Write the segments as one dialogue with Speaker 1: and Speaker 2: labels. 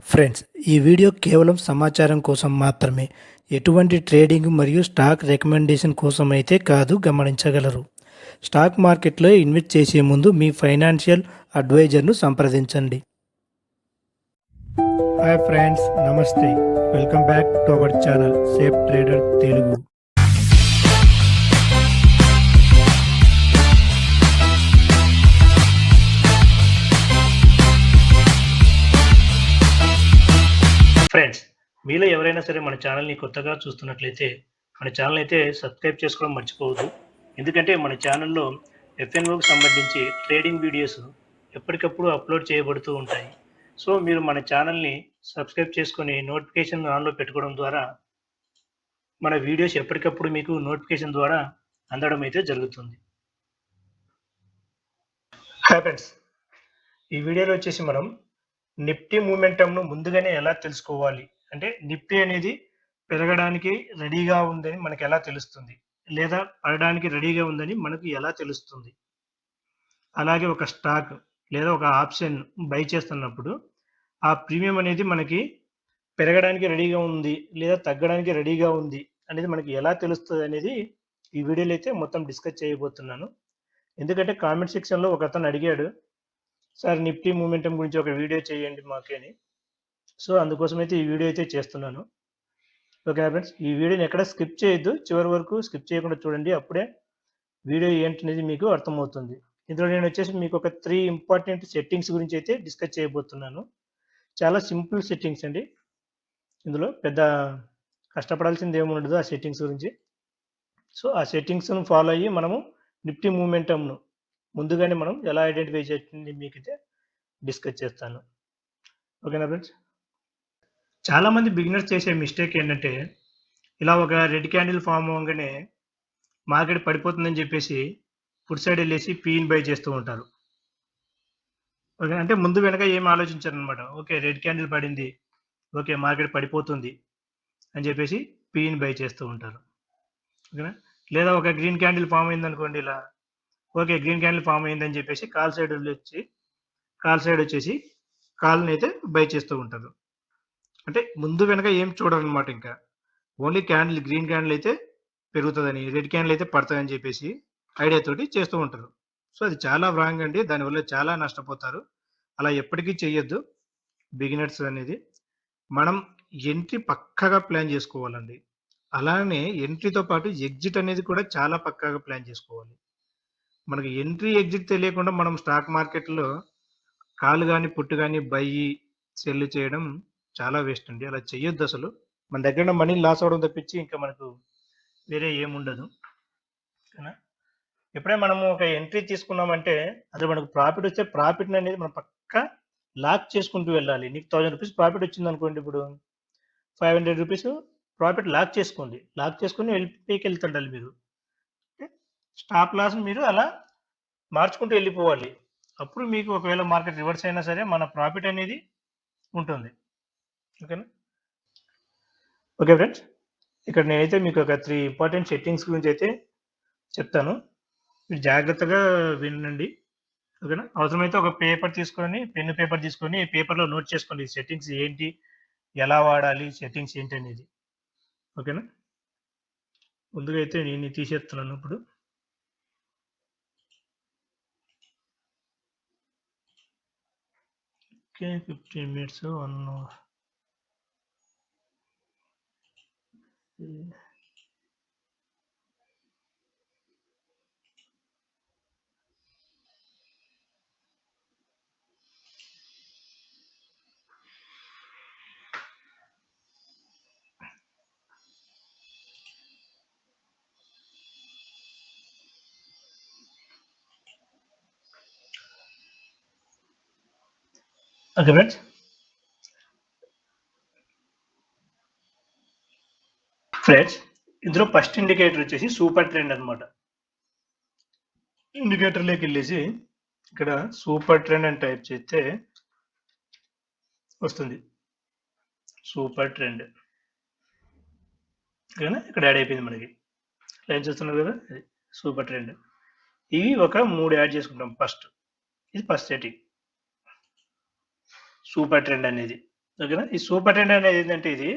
Speaker 1: Friends ఈ video కేవలం సమాచారం కోసం మాత్రమే. ఎటువంటి ట్రేడింగ్ మరియు స్టాక్ రికమెండేషన్ కోసం అయితే కాదు గమనించగలరు. స్టాక్ మార్కెట్లో ఇన్వెస్ట్ చేసే ముందు మీ ఫైనాన్షియల్ అడ్వైజర్ను సంప్రదించండి. హాయ్ ఫ్రెండ్స్ నమస్తే. Welcome back to our channel safe trader Telugu మీలో ఎవరైనా సరే మన ఛానల్ని కొత్తగా చూస్తున్నట్లయితే మన ఛానల్ అయితే సబ్స్క్రైబ్ చేసుకోవడం మర్చిపోవద్దు. ఎందుకంటే మన ఛానల్లో ఎఫ్ఎన్ఓకి సంబంధించి ట్రేడింగ్ వీడియోస్ ఎప్పటికప్పుడు అప్లోడ్ చేయబడుతూ ఉంటాయి. సో మీరు మన ఛానల్ని సబ్స్క్రైబ్ చేసుకొని నోటిఫికేషన్ ఆన్లో పెట్టుకోవడం ద్వారా మన వీడియోస్ ఎప్పటికప్పుడు మీకు నోటిఫికేషన్ ద్వారా అందడం అయితే జరుగుతుంది. హాయ్ ఫ్రెండ్స్ ఈ వీడియోలో వచ్చేసి మనం నిఫ్టీ మూమెంటంను ముందుగానే ఎలా తెలుసుకోవాలి? అంటే నిఫ్టీ అనేది పెరగడానికి రెడీగా ఉందని మనకు ఎలా తెలుస్తుంది? లేదా పడడానికి రెడీగా ఉందని మనకు ఎలా తెలుస్తుంది? అలాగే ఒక స్టాక్ లేదా ఒక ఆప్షన్ బై చేస్తున్నప్పుడు ఆ ప్రీమియం అనేది మనకి పెరగడానికి రెడీగా ఉంది లేదా తగ్గడానికి రెడీగా ఉంది అనేది మనకి ఎలా తెలుస్తుంది అనేది ఈ వీడియోలో అయితే మొత్తం డిస్కస్ చేయబోతున్నాను. ఎందుకంటే కామెంట్ సెక్షన్లో ఒక అతను అడిగాడు సార్ నిఫ్టీ మూమెంటం గురించి ఒక వీడియో చేయండి మాకే అని. సో అందుకోసం అయితే ఈ వీడియో అయితే చేస్తున్నాను. ఓకేనా ఫ్రెండ్స్ ఈ వీడియోని ఎక్కడ స్కిప్ చేయొద్దు. చివరి వరకు స్కిప్ చేయకుండా చూడండి. అప్పుడే వీడియో ఏంటనేది మీకు అర్థమవుతుంది. ఇందులో నేను వచ్చేసి మీకు ఒక త్రీ ఇంపార్టెంట్ సెట్టింగ్స్ గురించి అయితే డిస్కస్ చేయబోతున్నాను. చాలా సింపుల్ సెట్టింగ్స్ అండి. ఇందులో పెద్ద కష్టపడాల్సింది ఏముండదు ఆ సెట్టింగ్స్ గురించి. సో ఆ సెట్టింగ్స్ను ఫాలో అయ్యి మనము నిఫ్టీ మూమెంటమ్ను ముందుగానే మనం ఎలా ఐడెంటిఫై చేస్తుంది మీకైతే డిస్కస్ చేస్తాను. ఓకేనా ఫ్రెండ్స్? చాలామంది బిగినర్స్ చేసే మిస్టేక్ ఏంటంటే ఇలా ఒక రెడ్ క్యాండిల్ ఫామ్ అవ్వగానే మార్కెట్ పడిపోతుందని చెప్పేసి ఫుడ్ సైడ్ వెళ్ళేసి పీన్ బై చేస్తూ ఉంటారు. ఓకే అంటే ముందు వెనక ఏం ఆలోచించారు అనమాట ఓకే రెడ్ క్యాండిల్ పడింది. ఓకే మార్కెట్ పడిపోతుంది అని చెప్పేసి పీన్ బై చేస్తూ ఉంటారు. ఓకేనా? లేదా ఒక గ్రీన్ క్యాండిల్ ఫామ్ అయింది అనుకోండి ఇలా ఓకే గ్రీన్ క్యాండిల్ ఫామ్ అయిందని చెప్పేసి కాల్ సైడ్ వచ్చి కాల్ సైడ్ వచ్చేసి కాల్ని అయితే బై చేస్తూ ఉంటారు. అంటే ముందు వెనక ఏం చూడాలన్నమాట అనమాట ఇంకా. ఓన్లీ క్యాండిల్ గ్రీన్ క్యాండిల్ అయితే పెరుగుతుందని రెడ్ క్యాండిల్ అయితే పడుతుందని చెప్పేసి ఐడియా తోటి చేస్తూ ఉంటారు. సో అది చాలా రాంగ్ అండి. దానివల్ల చాలా నష్టపోతారు. అలా ఎప్పటికీ చేయొద్దు బిగినర్స్ అనేది. మనం ఎంట్రీ పక్కగా ప్లాన్ చేసుకోవాలండి. అలానే ఎంట్రీతో పాటు ఎగ్జిట్ అనేది కూడా చాలా పక్కాగా ప్లాన్ చేసుకోవాలి. మనకి ఎంట్రీ ఎగ్జిట్ తెలియకుండా మనం స్టాక్ మార్కెట్లో కాలు కానీ పుట్టు కానీ బయ్యి సెల్ చేయడం చాలా వేస్ట్ అండి. అలా చేయొద్దు అసలు. మన దగ్గర మనీ లాస్ అవడం తప్పించి ఇంకా మనకు వేరే ఏముండదు ఓకేనా? ఎప్పుడైనా మనము ఒక ఎంట్రీ తీసుకున్నామంటే అది మనకు ప్రాఫిట్ వచ్చే ప్రాఫిట్ అనేది మనం పక్క లాక్ చేసుకుంటూ వెళ్ళాలి. నీకు థౌజండ్ రూపీస్ ప్రాఫిట్ వచ్చింది అనుకోండి ఇప్పుడు. Five hundred rupees profit lock చేసుకోండి. లాక్ చేసుకుని వెళ్ళిపోయికి వెళ్తుండాలి మీరు. స్టాప్ లాస్ మీరు అలా మార్చుకుంటూ వెళ్ళిపోవాలి. అప్పుడు మీకు ఒకవేళ మార్కెట్ రివర్స్ అయినా సరే మన ప్రాఫిట్ అనేది ఉంటుంది. ఓకేనా? ఓకే ఫ్రెండ్స్ ఇక్కడ నేనైతే మీకు ఒక త్రీ ఇంపార్టెంట్ సెట్టింగ్స్ గురించి అయితే చెప్తాను. మీరు జాగ్రత్తగా వినండి. ఓకేనా? అవసరమైతే ఒక పేపర్ తీసుకొని పెన్ను పేపర్ తీసుకొని పేపర్లో నోట్ చేసుకోండి. సెట్టింగ్స్ ఏంటి? ఎలా వాడాలి? సెట్టింగ్స్ ఏంటి అనేది ఓకేనా? ముందుగా అయితే నేను తీసేస్తున్నాను ఇప్పుడు. Okay fifteen minutes one okay friends friends ఇందులో ఫస్ట్ ఇండికేటర్ వచ్చేసి సూపర్ ట్రెండ్ అనమాట ఇండికేటర్లోకి వెళ్ళేసి ఇక్కడ సూపర్ ట్రెండ్ అని టైప్ చేస్తే వస్తుంది. సూపర్ ట్రెండ్ ఓకేనా? ఇక్కడ యాడ్ అయిపోయింది మనకి. లైన్ చూస్తున్నారు కదా? సూపర్ ట్రెండ్ ఇవి ఒక మూడు యాడ్ చేసుకుంటాం ఫస్ట్ ఇది ఫస్ట్ సెట్టింగ్ సూపర్ ట్రెండ్ అనేది. ఓకేనా? ఈ సూపర్ ట్రెండ్ అనేది ఏంటంటే ఇది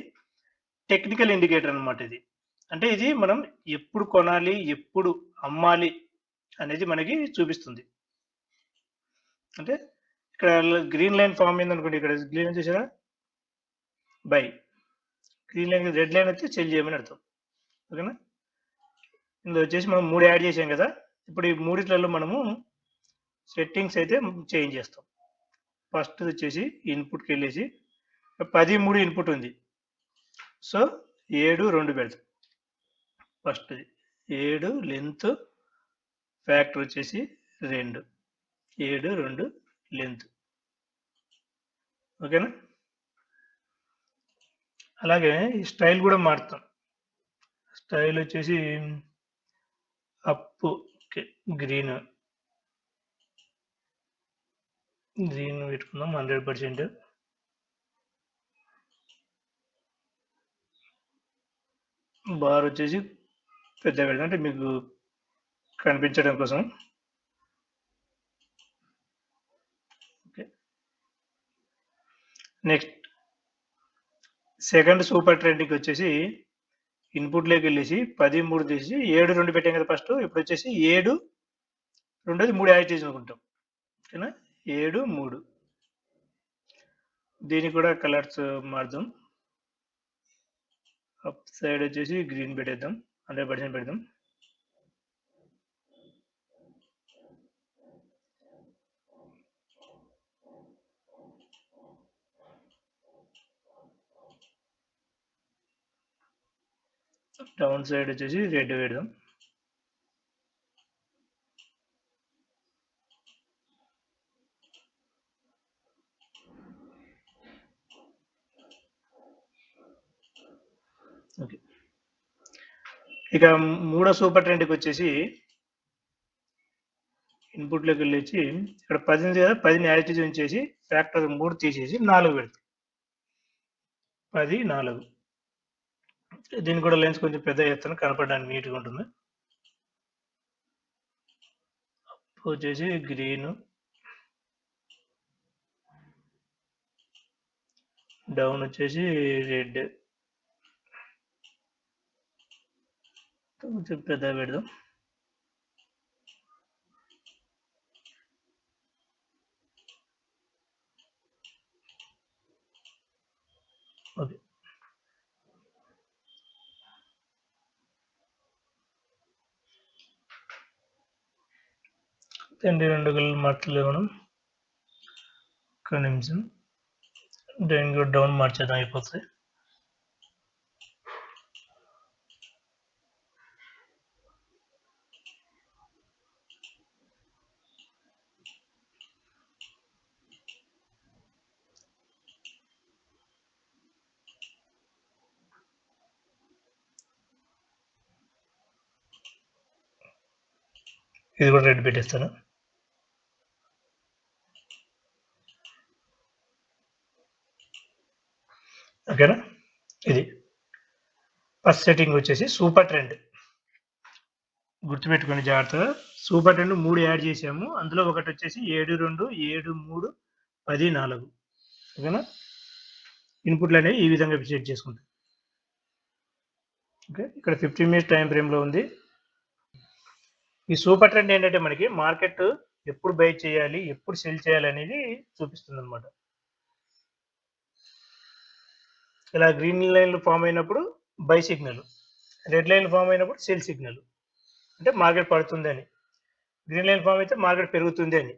Speaker 1: టెక్నికల్ ఇండికేటర్ అన్నమాట ఇది. అంటే ఇది మనం ఎప్పుడు కొనాలి ఎప్పుడు అమ్మాలి అనేది మనకి చూపిస్తుంది. అంటే ఇక్కడ గ్రీన్ లైన్ ఫామ్ అయింది అనుకోండి ఇక్కడ గ్రీన్ లైన్ చూసారా? Buy green line red line అయితే చెల్ చేయమని అర్థం. ఓకేనా ఇందులో వచ్చేసి మనం మూడు యాడ్ చేసాం కదా? ఇప్పుడు ఈ మూడిట్లలో మనము సెట్టింగ్స్ అయితే చేంజ్ చేస్తాం. ఫస్ట్ వచ్చేసి ఇన్పుట్కి వెళ్ళేసి పది మూడు ఇన్పుట్ ఉంది. సో ఏడు రెండు పెడతాం ఫస్ట్ ఏడు లెంత్ ఫ్యాక్టర్ వచ్చేసి రెండు. ఏడు రెండు లెంత్ ఓకేనా అలాగే ఈ స్టైల్ కూడా మారుతాం. స్టైల్ వచ్చేసి అప్పు గ్రీన్ గ్రీన్ పెట్టుకుందాం హండ్రెడ్ పర్సెంట్ బార్ వచ్చేసి పెద్ద పెడతాం. అంటే మీకు కనిపించడం కోసం. Okay. Next. Second super trending వచ్చేసి ఇన్పుట్లోకి వెళ్ళేసి పది మూడు తీసి ఏడు రెండు పెట్టాం కదా ఫస్ట్. ఇప్పుడు వచ్చేసి ఏడు రెండోది మూడు యాడ్ చేసి అనుకుంటాం. ఓకేనా? ఏడు మూడు. దీనికి కూడా కలర్స్ మారుదాం. అప్ సైడ్ వచ్చేసి గ్రీన్ పెట్టేద్దాం. హండ్రెడ్ పర్సెంట్ పెడదాం. డౌన్ సైడ్ వచ్చేసి రెడ్ పెడదాం. ఓకే. ఇక మూడో సూపర్ ట్రెండ్కి వచ్చేసి ఇన్పుట్లోకి వెళ్ళేసి ఇక్కడ పది ఉంది కదా పదిని యాడ్ ఉంచేసి ఫ్యాక్టర్ మూడు తీసేసి నాలుగు పెడతాం. పది నాలుగు దీని కూడా లెన్స్ కొంచెం పెద్ద చేస్తాను కనపడడానికి నీట్గా ఉంటుంది. అప్పు వచ్చేసి గ్రీన్. డౌన్ వచ్చేసి రెడ్. కొంచెం పెద్ద పెడదాం. ఓకే. తండ్రి రెండు గల్లు మార్చలు మనం ఒక్క నిమిషం. దీన్ని కూడా డౌన్ మార్చేద్దాం అయిపోతుంది ఇది కూడా రెడ్ పెట్టేస్తాను. ఓకేనా ఇది. ఫస్ట్ సెట్టింగ్ వచ్చేసి సూపర్ ట్రెండ్ గుర్తుపెట్టుకోండి జాగ్రత్తగా. సూపర్ ట్రెండ్ మూడు యాడ్ చేసాము. అందులో ఒకటి వచ్చేసి ఏడు రెండు ఏడు మూడు పది నాలుగు. ఓకేనా ఇన్పుట్లు అనేవి ఈ విధంగా సెట్ చేసుకుంటాం. ఓకే ఇక్కడ ఫిఫ్టీన్ మినిట్స్ టైం ఫ్రేమ్లో ఉంది. ఈ సూపర్ ట్రెండ్ ఏంటంటే మనకి మార్కెట్ ఎప్పుడు బై చేయాలి ఎప్పుడు సెల్ చేయాలి అనేది చూపిస్తుంది అనమాట ఇలా గ్రీన్ లైన్లు ఫామ్ అయినప్పుడు buy signal red line form అయినప్పుడు సెల్ సిగ్నల్. అంటే మార్కెట్ పడుతుంది అని. గ్రీన్ లైన్ ఫామ్ అయితే మార్కెట్ పెరుగుతుంది అని.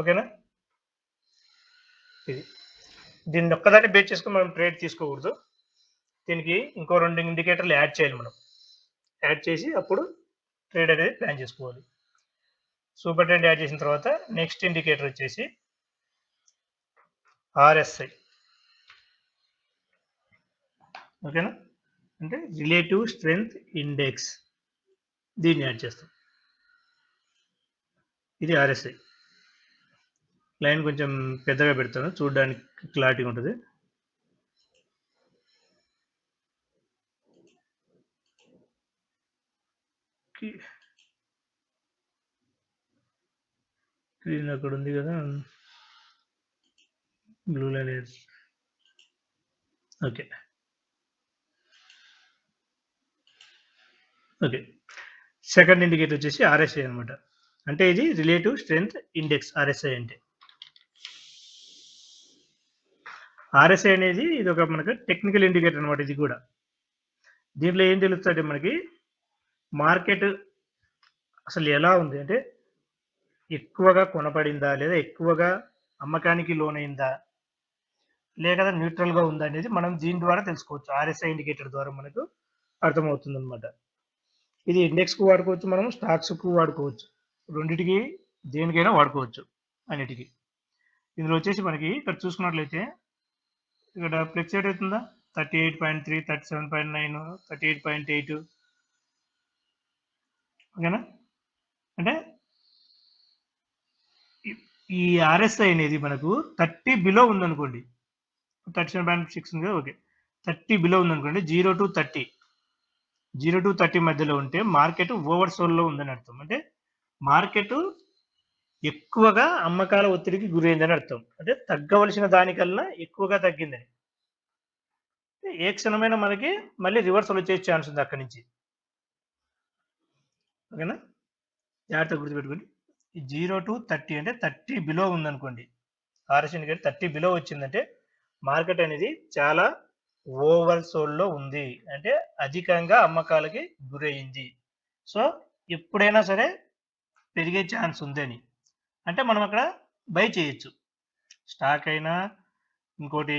Speaker 1: ఓకేనా? ఇది. దీన్ని ఒక్కదాన్ని బేస్ చేసుకుని మనం ట్రేడ్ తీసుకోకూడదు. దీనికి ఇంకో రెండు ఇండికేటర్లు యాడ్ చేయాలి మనం. యాడ్ చేసి అప్పుడు ట్రేడ్ అనేది ప్లాన్ చేసుకోవాలి. సూపర్ ట్రెండ్ యాడ్ చేసిన తర్వాత నెక్స్ట్ ఇండికేటర్ వచ్చేసి ఆర్ఎస్ఐ. ఓకేనా? అంటే రిలేటివ్ స్ట్రెంగ్త్ ఇండెక్స్ దీన్ని యాడ్ చేస్తాం. ఇది ఆర్ఎస్ఐ. లైన్ కొంచెం పెద్దగా పెడతాను చూడడానికి క్లారిటీగా ఉంటుంది. స్క్రీన్ అక్కడ ఉంది కదా. Blue line okay okay second indicator వచ్చేసి ఆర్ఎస్ఐ అనమాట అంటే ఇది రిలేటివ్ స్ట్రెంగ్త్ ఇండెక్స్ ఆర్ఎస్ఐ అంటే. ఆర్ఎస్ఐ అనేది ఇది ఒక మనకు టెక్నికల్ ఇండికేటర్ అనమాట ఇది కూడా. దీంట్లో ఏం తెలుస్తుంది మనకి? మార్కెట్ అసలు ఎలా ఉంది అంటే ఎక్కువగా కొనపడిందా లేదా ఎక్కువగా అమ్మకానికి లోనైందా లేక న్యూట్రల్గా ఉందా అనేది మనం దీని ద్వారా తెలుసుకోవచ్చు. ఆర్ఎస్ఐ ఇండికేటర్ ద్వారా మనకు అర్థమవుతుంది అనమాట ఇది ఇండెక్స్కు వాడుకోవచ్చు మనం స్టాక్స్కు వాడుకోవచ్చు. రెండిటికి దేనికైనా వాడుకోవచ్చు అన్నిటికీ. ఇందులో వచ్చేసి మనకి ఇక్కడ చూసుకున్నట్లయితే ఇక్కడ ఫ్లెక్సేట్ అవుతుందా? Thirty eight point three thirty seven point nine thirty eight point eight ఓకేనా? అంటే ఈ- ఆర్ఎస్ఐ అనేది మనకు థర్టీ బిలో ఉందనుకోండి. థర్టీ సెవెన్ పాయింట్ సిక్స్ ఉంది ఓకే. థర్టీ బిలో ఉందనుకోండి zero to thirty zero to thirty మధ్యలో ఉంటే మార్కెట్ ఓవర్ సోల్లో ఉందని అర్థం. అంటే మార్కెట్ ఎక్కువగా అమ్మకాల ఒత్తిడికి గురైందని అర్థం. అంటే తగ్గవలసిన దానికల్లా ఎక్కువగా తగ్గిందని. ఏ క్షణమైనా మనకి మళ్ళీ రివర్సల్ వచ్చే ఛాన్స్ ఉంది అక్కడి నుంచి. ఓకేనా? జాగ్రత్తగా గుర్తుపెట్టుకోండి. జీరో టు థర్టీ అంటే థర్టీ బిలో ఉందనుకోండి. ఆర్ఎస్ ఇండికేటర్ థర్టీ బిలో వచ్చిందంటే మార్కెట్ అనేది చాలా ఓవర్ సోల్లో ఉంది. అంటే అధికంగా అమ్మకాలకి గురయింది. సో ఎప్పుడైనా సరే పెరిగే ఛాన్స్ ఉందని. అంటే మనం అక్కడ బై చేయొచ్చు. స్టాక్ అయినా ఇంకోటి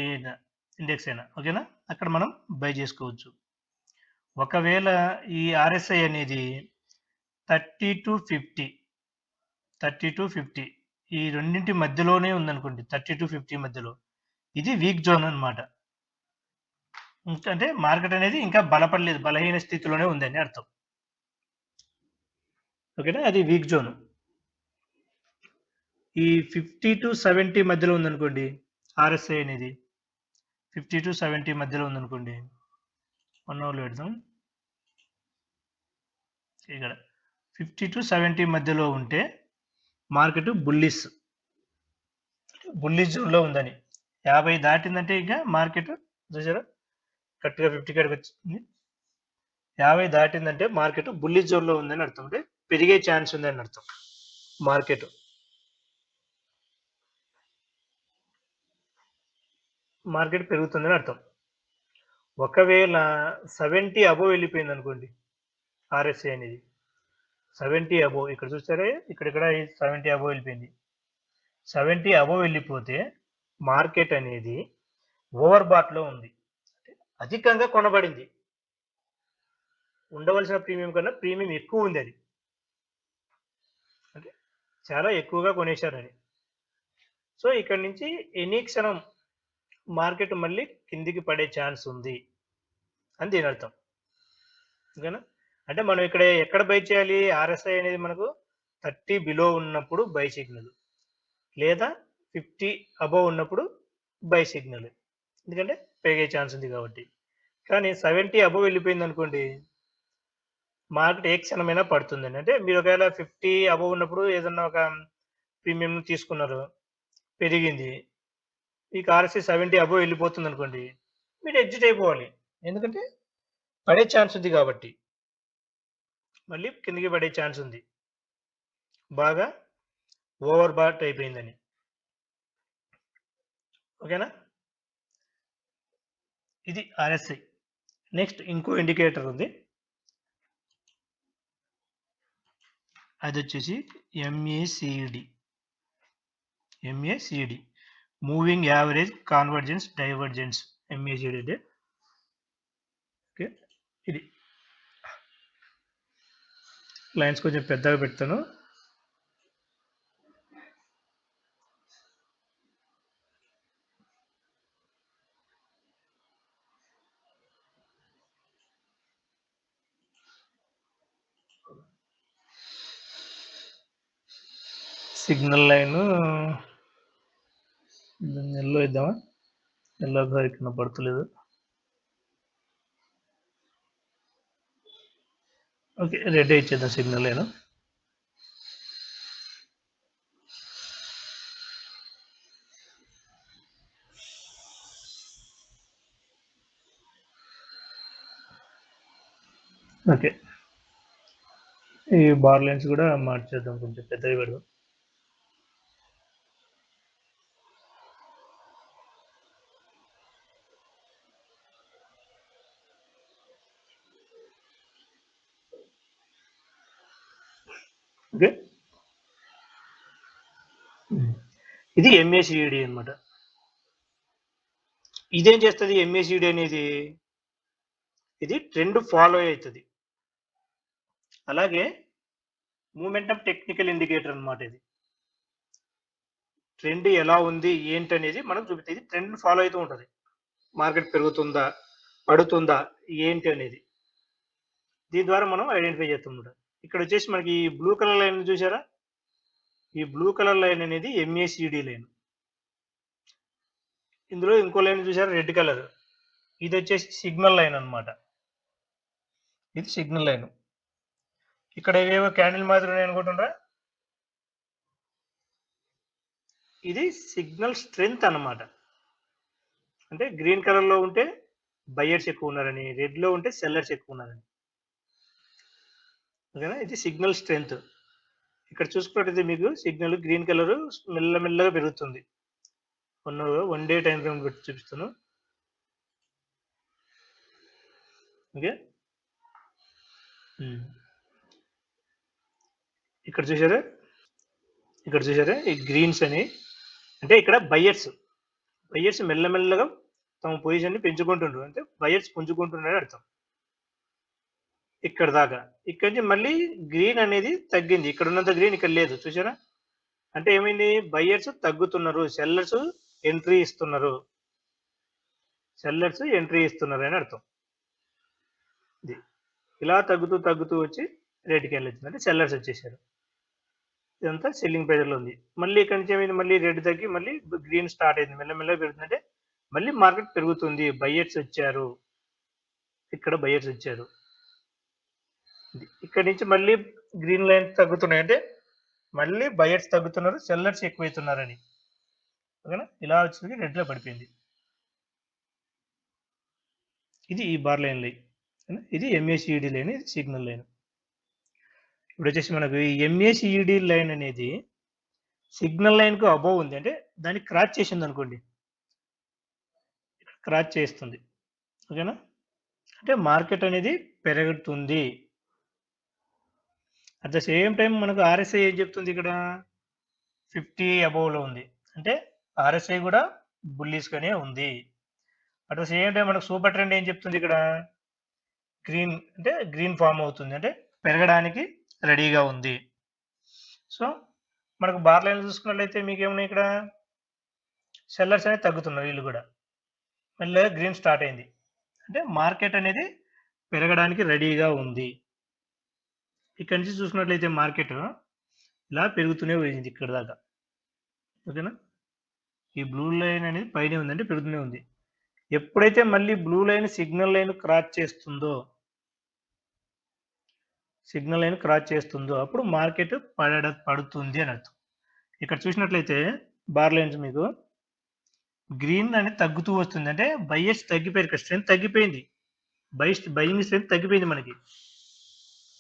Speaker 1: ఇండెక్స్ అయినా ఓకేనా? అక్కడ మనం బై చేసుకోవచ్చు. ఒకవేళ ఈ ఆర్ఎస్ఐ అనేది thirty to fifty. Thirty to fifty. ఈ రెండింటి మధ్యలోనే ఉందనుకోండి థర్టీ టు ఫిఫ్టీ మధ్యలో. ఇది వీక్ జోన్ అన్నమాట. ఇంకా అంటే మార్కెట్ అనేది ఇంకా బలపడలేదు బలహీన స్థితిలోనే ఉందని అర్థం. ఓకేనా? అది వీక్ జోన్. ఈ ఫిఫ్టీ టు సెవెంటీ మధ్యలో ఉందనుకోండి ఆర్ఎస్ఐ అనేది. ఫిఫ్టీ టు సెవెంటీ మధ్యలో ఉందనుకోండి వన్ అవర్లో పెడదాం. ఇక్కడ. ఫిఫ్టీ టు సెవెంటీ మధ్యలో ఉంటే మార్కెట్ బుల్లిస్ బుల్లిస్ జోన్లో ఉందని. యాభై దాటిందంటే ఇంకా మార్కెట్ చూసారా? కరెక్ట్గా ఫిఫ్టీ కాడికి వచ్చింది. యాభై దాటిందంటే మార్కెట్ బుల్లిస్ జోన్లో ఉందని అర్థం. అంటే పెరిగే ఛాన్స్ ఉందని అర్థం. మార్కెట్. మార్కెట్ పెరుగుతుందని అర్థం. ఒకవేళ సెవెంటీ అబోవ్ వెళ్ళిపోయింది అనుకోండి ఆర్ఎస్ఐ అనేది సెవెంటీ అబోవ్ ఇక్కడ చూస్తారే ఇక్కడిక్కడ సెవెంటీ అబోవ్ వెళ్ళిపోయింది. సెవెంటీ అబోవ్ వెళ్ళిపోతే మార్కెట్ అనేది ఓవర్ బాట్లో ఉంది. అంటే అధికంగా కొనబడింది. ఉండవలసిన ప్రీమియం కన్నా ప్రీమియం ఎక్కువ ఉంది అది. అంటే చాలా ఎక్కువగా కొనేశారని సో ఇక్కడ నుంచి ఎనీ క్షణం మార్కెట్ మళ్ళీ కిందికి పడే ఛాన్స్ ఉంది. అని దీని అర్థం. ఓకేనా? అంటే మనం ఇక్కడ ఎక్కడ బై చేయాలి? ఆర్ఎస్ఐ అనేది మనకు థర్టీ బిలో ఉన్నప్పుడు బై సిగ్నల్. లేదా ఫిఫ్టీ అబవ్ ఉన్నప్పుడు బై సిగ్నల్. ఎందుకంటే పెరిగే ఛాన్స్ ఉంది కాబట్టి. కానీ సెవెంటీ అబవ్ వెళ్ళిపోయింది అనుకోండి మార్కెట్ ఏ క్షణమైనా పడుతుందండి. అంటే మీరు ఒకవేళ ఫిఫ్టీ అబవ్ ఉన్నప్పుడు ఏదన్నా ఒక ప్రీమియం తీసుకున్నారు పెరిగింది ఈ ఆర్ఎస్ఐ సెవెంటీ అబవ్ వెళ్ళిపోతుంది అనుకోండి మీరు ఎగ్జిట్ అయిపోవాలి ఎందుకంటే పడే ఛాన్స్ ఉంది కాబట్టి. మళ్ళీ కిందికి పడే ఛాన్స్ ఉంది. బాగా ఓవర్ బాట్ అయిపోయిందని. ఓకేనా? ఇది ఆర్ఎస్ఐ. నెక్స్ట్ ఇంకో ఇండికేటర్ ఉంది. అది వచ్చేసి MACD MACD moving average convergence divergence MACD అంటే? ఓకే. ఇది లైన్స్ కొంచెం పెద్దగా పెడతాను. సిగ్నల్ లైన్ ఎల్లో ఇద్దామా ఎల్లో ఇక్కడ పడతలేదు ఓకే రెడ్ ఇచ్చేద్దాం సిగ్నల్ నేను? ఓకే. ఈ బార్ లైన్స్ కూడా మార్చేద్దాం కొంచెం పెద్దవి పెడదాం. ఎంఏసిఈడి అనమాట అన్నమాట. ఇదేం చేస్తుంది ఎంఏసిడి అనేది? ఇది ట్రెండ్ ఫాలో అవుతుంది అలాగే మూమెంటం టెక్నికల్ ఇండికేటర్ అన్నమాట ఇది. ట్రెండ్ ఎలా ఉంది ఏంటి అనేది మనకు చూపిస్తుంది ఇది ట్రెండ్ ఫాలో అవుతూ ఉంటుంది. మార్కెట్ పెరుగుతుందా పడుతుందా ఏంటి అనేది. దీని ద్వారా మనం ఐడెంటిఫై చేస్తుంటాం ఇక్కడ వచ్చేసి మనకి ఈ బ్లూ కలర్ లైన్ చూసారా ఈ బ్లూ కలర్ లైన్ అనేది ఎంఏసిడి లైన్ ఇందులో ఇంకో లైన్ చూసారు? రెడ్ కలర్ ఇది వచ్చేసి సిగ్నల్ లైన్ అన్నమాట. ఇది సిగ్నల్ లైన్ ఇక్కడ ఏవేవో క్యాండిల్ మాదిరి ఉన్నాయి అనుకుంటుండ్రా ఇది సిగ్నల్ స్ట్రెంగ్త్ అన్నమాట. అంటే గ్రీన్ కలర్లో ఉంటే బయ్యర్స్ ఎక్కువ ఉన్నారని రెడ్లో ఉంటే సెల్లర్స్ ఎక్కువ ఉన్నారని. ఓకేనా? ఇది సిగ్నల్ స్ట్రెంగ్త్ ఇక్కడ చూసుకున్నట్టయితే మీకు సిగ్నల్ గ్రీన్ కలర్ మెల్లమెల్లగా పెరుగుతుంది. One one day time frame పెట్టి చూపిస్తాను. ఓకే? ఇక్కడ చూసారా ఇక్కడ చూసారా ఈ గ్రీన్స్ అని. అంటే ఇక్కడ బయ్యర్స్ బయ్యర్స్ మెల్లమెల్లగా తమ పొజిషన్ని పెంచుకుంటుండ్రు. అంటే బయ్యర్స్ పుంజుకుంటున్నారని అర్థం. ఇక్కడ దాకా. ఇక్కడ నుంచి మళ్ళీ గ్రీన్ అనేది తగ్గింది. ఇక్కడ ఉన్నంత గ్రీన్ ఇక్కడ లేదు. చూసారా అంటే ఏమైంది? బయ్యర్స్ తగ్గుతున్నారు. సెల్లర్స్ ఎంట్రీ ఇస్తున్నారు. సెల్లర్స్ ఎంట్రీ ఇస్తున్నారు అని అర్థం. ఇది. ఇలా తగ్గుతూ తగ్గుతూ వచ్చి రేటుకి వెళ్ళొచ్చింది అంటే సెల్లర్స్ వచ్చేసారు. ఇదంతా సెల్లింగ్ ప్రెజర్లో ఉంది. మళ్ళీ ఇక్కడ నుంచి ఏమైంది? మళ్ళీ రెడ్ తగ్గి మళ్ళీ గ్రీన్ స్టార్ట్ అయింది. మెల్లమెల్లగా పెరుగుతుందంటే మళ్ళీ మార్కెట్ పెరుగుతుంది. బయ్యర్స్ వచ్చారు. ఇక్కడ బయ్యర్స్ వచ్చారు. ఇక్కడ నుంచి మళ్ళీ గ్రీన్ లైన్ తగ్గుతున్నాయి. అంటే మళ్ళీ బయట్స్ తగ్గుతున్నారు సెల్లర్స్ ఎక్కువైతున్నారని. ఓకేనా? ఇలా వచ్చింది రెడ్లో పడిపోయింది. ఇది ఈ బార్ లైన్ లైన్ ఇది ఎంఏసిఈడి లైన్ ఇది సిగ్నల్ లైన్. ఇప్పుడు వచ్చేసి మనకు ఈ ఎంఏసిఈడి లైన్ అనేది సిగ్నల్ లైన్కు అబోవ్ ఉంది. అంటే దాన్ని క్రాచ్ చేసింది అనుకోండి. క్రాచ్ చేస్తుంది. ఓకేనా? అంటే మార్కెట్ అనేది పెరుగుతుంది. అట్ ద సేమ్ టైం మనకు ఆర్ఎస్ఐ ఏం చెప్తుంది ఇక్కడ? ఫిఫ్టీ అబోవ్లో ఉంది. అంటే ఆర్ఎస్ఐ కూడా బుల్లీస్గానే ఉంది. అట్ ద సేమ్ టైం మనకు సూపర్ ట్రెండ్ ఏం చెప్తుంది ఇక్కడ? గ్రీన్ అంటే గ్రీన్ ఫామ్ అవుతుంది. అంటే పెరగడానికి రెడీగా ఉంది. సో మనకు బార్ లైన్ చూసుకున్నట్లయితే మీకు ఏమున్నాయి ఇక్కడ? సెల్లర్స్ అనేది తగ్గుతున్నారు వీళ్ళు కూడా. మళ్ళీ గ్రీన్ స్టార్ట్ అయింది. అంటే మార్కెట్ అనేది పెరగడానికి రెడీగా ఉంది. ఇక్కడ నుంచి చూసుకున్నట్లయితే మార్కెట్ ఇలా పెరుగుతూనే పోయింది ఇక్కడ దాకా. ఓకేనా? ఈ బ్లూ లైన్ అనేది పైన ఉందంటే పెరుగుతూనే ఉంది. ఎప్పుడైతే మళ్ళీ blue line signal line cross చేస్తుందో సిగ్నల్ లైన్ క్రాచ్ చేస్తుందో అప్పుడు మార్కెట్ పడ పడుతుంది అని అర్థం. ఇక్కడ చూసినట్లయితే బార్ లైన్స్ మీకు గ్రీన్ అనేది తగ్గుతూ వస్తుంది. అంటే బయస్ తగ్గిపోయింది ఇక్కడ స్ట్రెంత్ తగ్గిపోయింది. బై బయింగ్ స్ట్రెంత్ తగ్గిపోయింది మనకి.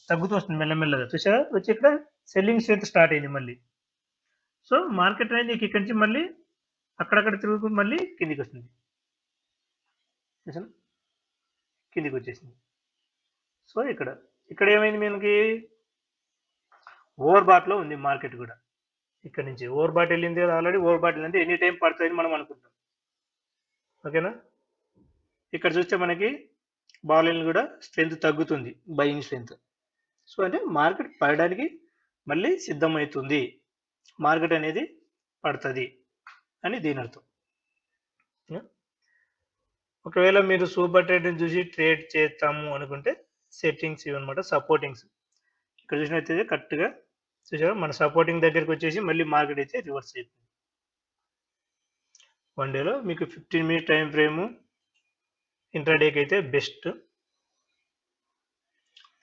Speaker 1: తగ్గుతూ వస్తుంది మెల్లమెల్లగా చూసారా వచ్చి ఇక్కడ సెల్లింగ్ స్ట్రెంత్ స్టార్ట్ అయింది మళ్ళీ. సో మార్కెట్ అనేది ఇక్కడి నుంచి మళ్ళీ అక్కడక్కడ తిరుగుతూ మళ్ళీ కిందికి వస్తుంది కిందికి వచ్చేసింది సో ఇక్కడ ఇక్కడ ఏమైంది మనకి? ఓవర్ బాట్లో ఉంది మార్కెట్ కూడా. ఇక్కడ నుంచి ఓవర్ బాట్ వెళ్ళింది కదా ఆల్రెడీ ఓవర్ బాట్ వెళ్ళింది. ఎనీ టైం పడుతుందని మనం అనుకుంటాం. ఓకేనా? ఇక్కడ చూస్తే మనకి బాలైన్ కూడా స్ట్రెంత్ తగ్గుతుంది బయింగ్ స్ట్రెంత్ సో అంటే మార్కెట్ పడడానికి మళ్ళీ సిద్ధమవుతుంది మార్కెట్ అనేది పడుతుంది అని దీని అర్థం. ఒకవేళ మీరు సూపర్ ట్రేడింగ్ చూసి ట్రేడ్ చేస్తాము అనుకుంటే సెట్టింగ్స్ ఇవన్నమాట సపోర్టింగ్స్. ఇక్కడ చూసినట్టయితే కరెక్ట్గా చూసారు? మన సపోర్టింగ్ దగ్గరికి వచ్చేసి మళ్ళీ మార్కెట్ అయితే రివర్స్ అవుతుంది వన్ డేలో మీకు ఫిఫ్టీన్ మినిట్ టైం ఫ్రేము ఇంట్రాడేకి అయితే best.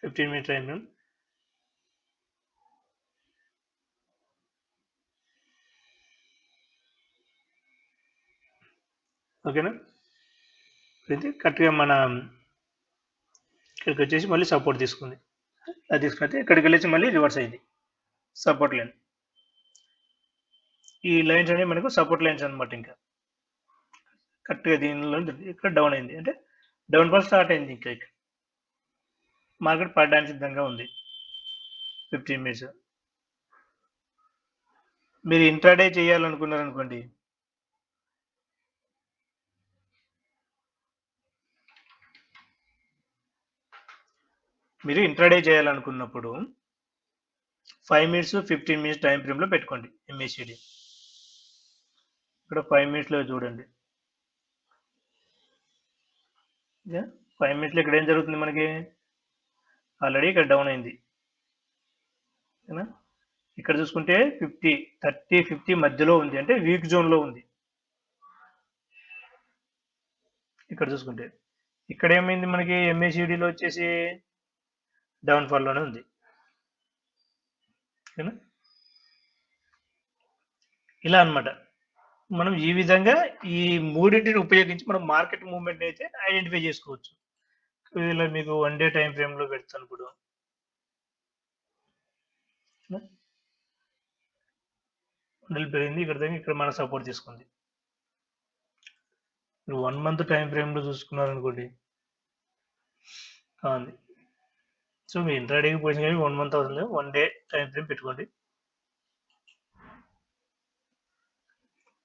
Speaker 1: Fifteen minute time frame. ఓకేనా? ఇది కరెక్ట్గా మన ఇక్కడికి వచ్చేసి మళ్ళీ సపోర్ట్ తీసుకుంది. అది తీసుకుంటే ఇక్కడికి వెళ్ళేసి మళ్ళీ రివర్స్ అయింది. సపోర్ట్ లైన్ ఈ లైన్స్ అనేవి మనకు సపోర్ట్ లైన్స్ అనమాట ఇంకా. కరెక్ట్గా దీనిలో ఇక్కడ డౌన్ అయింది. అంటే డౌన్ ఫాల్ స్టార్ట్ అయింది ఇంకా ఇక్కడ. మార్కెట్ పడడానికి సిద్ధంగా ఉంది. ఫిఫ్టీన్ మినిట్స్ మీరు ఇంట్రాడే చేయాలనుకున్నారనుకోండి మీరు ఇంట్రాడే చేయాలనుకున్నప్పుడు five minutes fifteen minutes time ఫ్రేమ్లో పెట్టుకోండి ఎంఏసిడి ఇక్కడ ఫైవ్ మినిట్స్లో చూడండి. ఫైవ్ మినిట్స్లో ఇక్కడ ఏం జరుగుతుంది మనకి? ఆల్రెడీ ఇక్కడ డౌన్ అయింది. ఇక్కడ చూసుకుంటే ఫిఫ్టీ థర్టీ ఫిఫ్టీ మధ్యలో ఉంది అంటే వీక్ జోన్లో ఉంది. ఇక్కడ చూసుకుంటే. ఇక్కడ ఏమైంది మనకి? ఎంఏసిడిలో వచ్చేసి డౌన్ ఫాల్లోనే ఉంది. ఓకేనా? ఇలా అన్నమాట. మనం ఈ విధంగా ఈ మూడింటిని ఉపయోగించి మనం మార్కెట్ మూవ్మెంట్ అయితే ఐడెంటిఫై చేసుకోవచ్చు. ఇలా మీకు వన్ డే టైం ఫ్రేమ్లో పెడతాను ఇప్పుడు. పెరిగింది ఇక్కడ దగ్గర ఇక్కడ మన సపోర్ట్ తీసుకుంది. మీరు వన్ మంత్ టైం ఫ్రేమ్లో చూసుకున్నారనుకోండి. కావాలి సో మీ ఇంట్రాడేకి పోయింది కానీ వన్ మంత్ అవుతుంది. వన్ డే టైం ఫ్రేమ్ పెట్టుకోండి.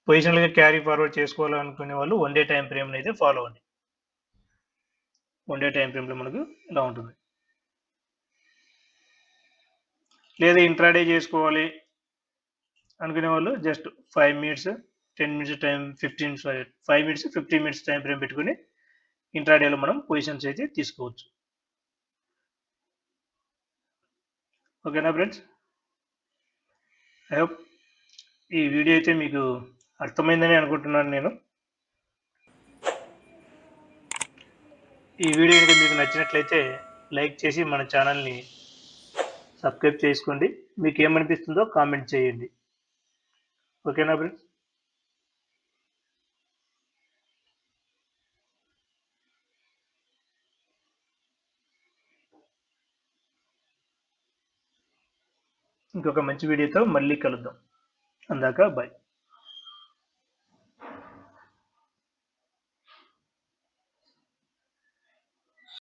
Speaker 1: పొజిషన్లుగా క్యారీ ఫార్వర్డ్ చేసుకోవాలనుకునే వాళ్ళు వన్ డే టైం ఫ్రేమ్ని అయితే ఫాలో అవ్వండి వన్ డే టైం ఫ్రేమ్లో మనకు ఇలా ఉంటుంది. లేదా ఇంట్రాడే చేసుకోవాలి అనుకునే వాళ్ళు just five minutes ten minutes time fifteen five minutes fifteen minutes time frame పెట్టుకుని ఇంట్రాడేలో మనం పొజిషన్స్ అయితే తీసుకోవచ్చు. ఓకేనా ఫ్రెండ్స్? ఐ హోప్ ఈ వీడియో అయితే మీకు అర్థమైందని అనుకుంటున్నాను నేను. ఈ వీడియో కనుక మీకు నచ్చినట్లయితే లైక్ చేసి మన ఛానల్ని సబ్స్క్రైబ్ చేసుకోండి. మీకు ఏమనిపిస్తుందో కామెంట్ చేయండి. ఓకేనా ఫ్రెండ్స్? ఇంకొక మంచి వీడియోతో మళ్ళీ కలుద్దాం. అందాక బాయ్